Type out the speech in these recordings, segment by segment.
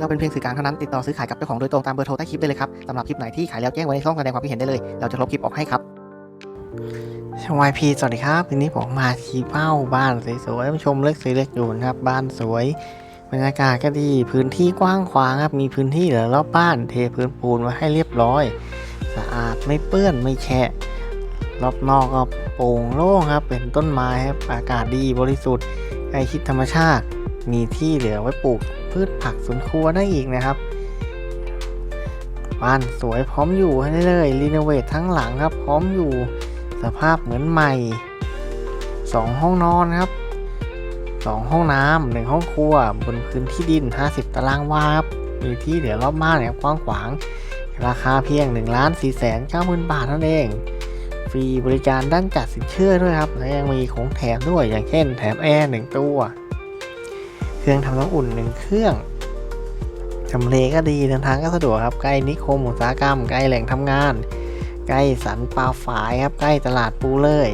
เราเป็นเพียงสื่อกลางเท่านั้นติดต่อซื้อขายกับเจ้าของโดยตรงตามเบอร์โทรใต้คลิปได้เลยครับสำหรับคลิปไหนที่ขายแล้วแจ้งไว้ในช่องแสดงความคิดเห็นได้เลย เราจะลบคลิปออกให้ครับชวายพีสวัสดีครับวันนี้ผมมาที่เป้าบ้านสวยๆชมเลือกซื้อเลือกอยู่นะครับ บ้านสวยบรรยากาศก็ดีพื้นที่กว้างขวางครับมีพื้นที่เหลือรอบบ้านเทพื้นปูนไว้ให้เรียบร้อย สะอาดไม่เปื้อนไม่แฉะรอบนอกก็โปร่งโล่งครับเป็นต้นไม้ครับอากาศดีบริสุทธิ์ใกล้ชิดธรรมชาติ มีที่เหลือไว้ปลูก พืชผักสวนครัวได้อีกนะครับบ้านสวยพร้อมอยู่ให้เลยรีโนเวททั้งหลังครับ พร้อมอยู่สภาพเหมือนใหม่ 2 ห้องนอนครับ2ห้องน้ำหนึ่งห้องครัว บนพื้นที่ดิน 50 ตารางวาครับมีที่เหลือรอบบ้านเนี่ยกว้างขวาง ราคาเพียง1ล้าน4แสน9หมื่นบาทนั่นเอง ฟรีบริการด้านจัดสินเชื่อด้วยครับและยังมีของแถมด้วยอย่างเช่น แถมแอร์หนึ่งตัว เครื่องทำน้ำอุ่นหนึ่งเครื่องทำเลก็ดีเดินทางก็สะดวกครับ ใกล้นิคมอุตสาหกรรม ใกล้แหล่งทำงาน ใกล้สันปลาฝายครับ ใกล้ตลาดปูเลย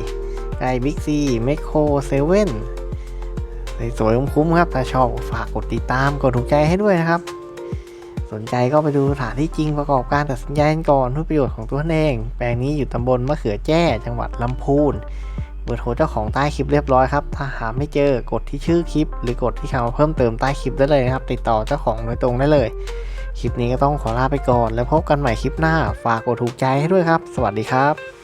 ใกล้บิ๊กซีเมคโครเซเว่นสวยๆคุ้มๆครับ ถ้าชอบฝากกดติดตาม กดถูกใจให้ด้วยนะครับ สนใจก็ไปดูสถานที่จริงประกอบการตัดสินใจกันก่อนเพื่อประโยชน์ของตัวเอง แปลงนี้อยู่ตำบลมะเขือแจ้ จังหวัดลำพูน เบอร์โทรเจ้าของใต้คลิปเรียบร้อยครับ ถ้าหาไม่เจอกดที่ชื่อคลิป หรือกดที่คำเพิ่มเติมใต้คลิปได้เลยนะครับ ติดต่อเจ้าของโดยตรงได้เลย คลิปนี้ก็ต้องขอลาไปก่อน แล้วพบกันใหม่คลิปหน้า ฝากกดถูกใจให้ด้วยครับ สวัสดีครับ